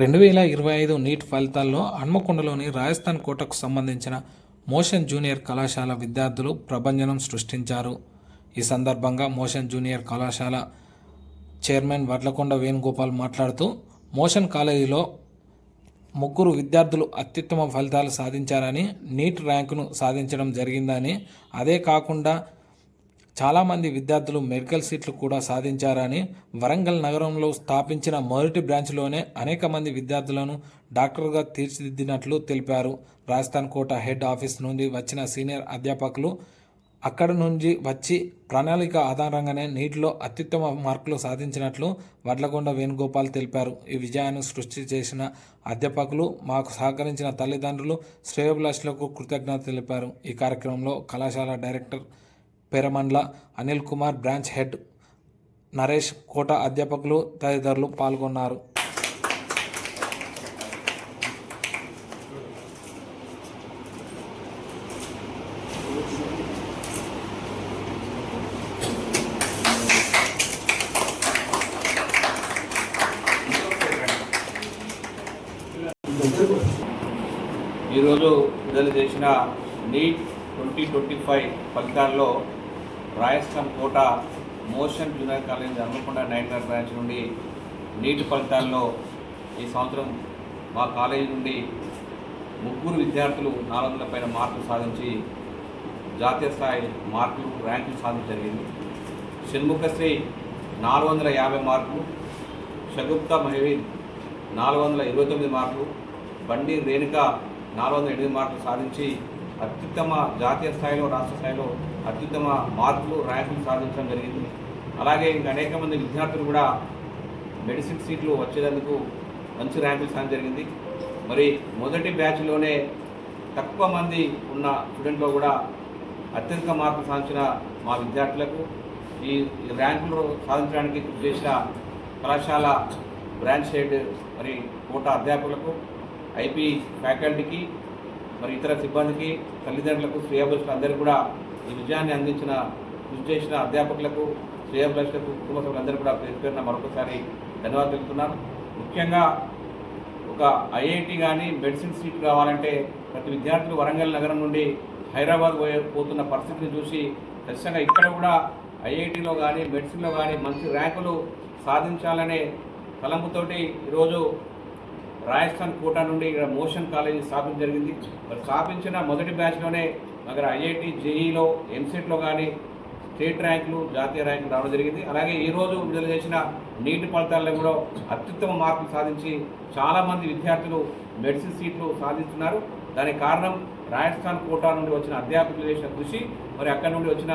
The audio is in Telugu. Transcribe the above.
రెండు వేల ఇరవై ఐదు నీట్ ఫలితాల్లో హన్మకొండలోని రాజస్థాన్ కోటకు సంబంధించిన మోషన్ జూనియర్ కళాశాల విద్యార్థులు ప్రభంజనం సృష్టించారు. ఈ సందర్భంగా మోషన్ జూనియర్ కళాశాల చైర్మన్ వడ్లకొండ వేణుగోపాల్ మాట్లాడుతూ మోషన్ కాలేజీలో ముగ్గురు విద్యార్థులు అత్యుత్తమ ఫలితాలు సాధించారని నీట్ ర్యాంకును సాధించడం జరిగిందని అదే కాకుండా చాలామంది విద్యార్థులు మెడికల్ సీట్లు కూడా సాధించారని వరంగల్ నగరంలో స్థాపించిన మొదటి బ్రాంచ్లోనే అనేక మంది విద్యార్థులను డాక్టర్గా తీర్చిదిద్దినట్లు తెలిపారు. రాజస్థాన్ కోట హెడ్ ఆఫీస్ నుండి వచ్చిన సీనియర్ అధ్యాపకులు అక్కడ నుంచి వచ్చి ప్రణాళిక ఆధారంగానే నీటిలో అత్యుత్తమ మార్కులు సాధించినట్లు వడ్లకొండ వేణుగోపాల్ తెలిపారు. ఈ విజయాన్ని సృష్టి చేసిన అధ్యాపకులు మాకు సహకరించిన తల్లిదండ్రులు శ్రేయభిలాషులకు కృతజ్ఞత తెలిపారు. ఈ కార్యక్రమంలో కళాశాల director Peramandla Anil Kumar branch head Naresh Kota అధ్యాపకులు తదితరులు పాల్గొన్నారు. ఈరోజు విడుదల చేసిన నీట్ ట్వంటీ ట్వంటీ ఫైవ్ ఫలితాల్లో Rajasthan Kota Motion junior college Hanamkonda నైన్గార్ branch నుండి నీటి ఫలితాల్లో ఈ సంవత్సరం మా కాలేజీ నుండి ముగ్గురు విద్యార్థులు నాలుగు వందల పైన మార్కులు సాధించి జాతీయ స్థాయి మార్కులు ర్యాంకులు సాధించడం జరిగింది. షణ్ముఖశ్రీ నాలుగు వందల యాభై మార్కులు షగుప్తా మహివీ నాలుగు వందల ఇరవై తొమ్మిది మార్కులు బండి రేణుక నాలుగు వందల ఎనిమిది మార్కులు సాధించి అత్యుత్తమ జాతీయ స్థాయిలో రాష్ట్ర స్థాయిలో అత్యుత్తమ మార్కులు ర్యాంకులు సాధించడం జరిగింది. అలాగే ఇంకా అనేక మంది విద్యార్థులు కూడా మెడిసిన్ సీట్లు వచ్చేందుకు మంచి ర్యాంకులు సాధన జరిగింది. మరి మొదటి బ్యాచ్లోనే తక్కువ మంది ఉన్న స్టూడెంట్లో కూడా అత్యధిక మార్కులు సాధించిన మా విద్యార్థులకు ఈ ఈ ర్యాంకులు సాధించడానికి కృషి చేసిన కళాశాల బ్రాంచ్ హెడ్ మరి కోట అధ్యాపకులకు ఐపీ ఫ్యాకల్టీకి మరి ఇతర సిబ్బందికి తల్లిదండ్రులకు శ్రేయాభిలషులు అందరికీ కూడా ఈ విజయాన్ని అందించిన కృషి చేసిన అధ్యాపకులకు శ్రేయాభిలషులకు కుటుంబ సభ్యులందరూ కూడా పేరు పేరున మరొకసారి ధన్యవాదాలు తెలుపుతున్నాను. ముఖ్యంగా ఒక ఐఐటి కానీ మెడిసిన్ సీట్ కావాలంటే ప్రతి విద్యార్థులు వరంగల్ నగరం నుండి హైదరాబాద్ పోయే పోతున్న పరిస్థితిని చూసి ఖచ్చితంగా ఇక్కడ కూడా ఐఐటిలో కానీ మెడిసిన్లో కానీ మంచి ర్యాంకులు సాధించాలనే తలంపుతోటి ఈరోజు రాజస్థాన్ కోటా నుండి ఇక్కడ మోషన్ కాలేజీ స్థాపించడం జరిగింది. మరి స్థాపించిన మొదటి బ్యాచ్లోనే అక్కడ ఐఐటి జేఈలో ఎంసెట్లో కానీ స్టేట్ ర్యాంకులు జాతీయ ర్యాంకులు రావడం జరిగింది. అలాగే ఈ రోజు విడుదల చేసిన నీటి ఫలితాల్లో కూడా అత్యుత్తమ మార్కులు సాధించి చాలామంది విద్యార్థులు మెడిసిన్ సీట్లు సాధిస్తున్నారు. దానికి కారణం రాజస్థాన్ కోటా నుండి వచ్చిన అధ్యాపకులు చేసిన కృషి మరి అక్కడి నుండి వచ్చిన